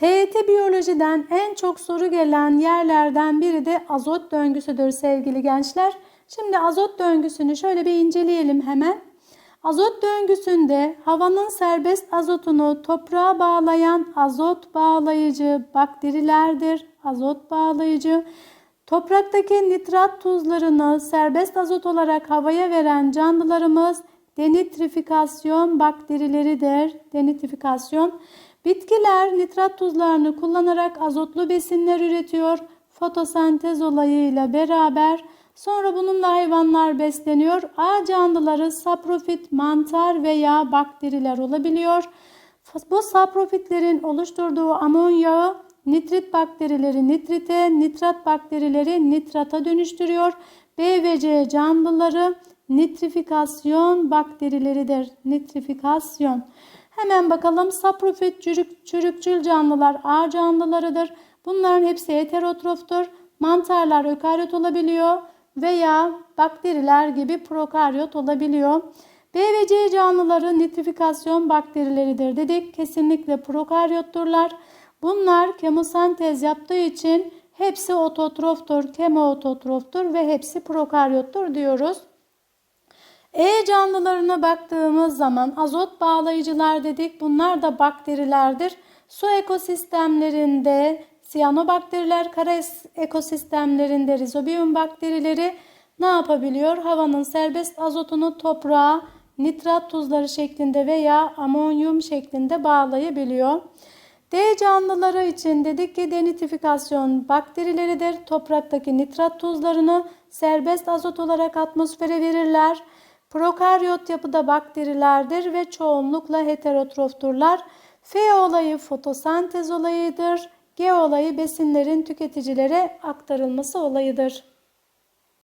TYT biyolojiden en çok soru gelen yerlerden biri de azot döngüsüdür sevgili gençler. Şimdi azot döngüsünü şöyle bir inceleyelim hemen. Azot döngüsünde havanın serbest azotunu toprağa bağlayan azot bağlayıcı bakterilerdir. Azot bağlayıcı. Topraktaki nitrat tuzlarını serbest azot olarak havaya veren canlılarımız denitrifikasyon bakterileridir. Denitrifikasyon. Bitkiler nitrat tuzlarını kullanarak azotlu besinler üretiyor. Fotosentez olayıyla beraber sonra bununla hayvanlar besleniyor. A canlıları saprofit, mantar veya bakteriler olabiliyor. Bu saprofitlerin oluşturduğu amonyağı nitrit bakterileri nitrite, nitrat bakterileri nitrata dönüştürüyor. B ve C canlıları nitrifikasyon bakterileridir. Nitrifikasyon. Hemen bakalım saprofit çürük, çürükçül canlılar A canlılarıdır. Bunların hepsi heterotroftur. Mantarlar ökaryot olabiliyor veya bakteriler gibi prokaryot olabiliyor. B ve C canlıları nitrifikasyon bakterileridir dedik. Kesinlikle prokaryotturlar. Bunlar kemosentez yaptığı için hepsi ototroftur, kemoototroftur ve hepsi prokaryottur diyoruz. E canlılarına baktığımız zaman azot bağlayıcılar dedik. Bunlar da bakterilerdir. Su ekosistemlerinde siyanobakteriler, kara ekosistemlerinde rizobiyum bakterileri ne yapabiliyor? Havanın serbest azotunu toprağa nitrat tuzları şeklinde veya amonyum şeklinde bağlayabiliyor. D canlıları için dedik ki denitrifikasyon bakterileridir. Topraktaki nitrat tuzlarını serbest azot olarak atmosfere verirler. Prokaryot yapıda bakterilerdir ve çoğunlukla heterotrofturlar. F olayı fotosentez olayıdır. G olayı besinlerin tüketicilere aktarılması olayıdır.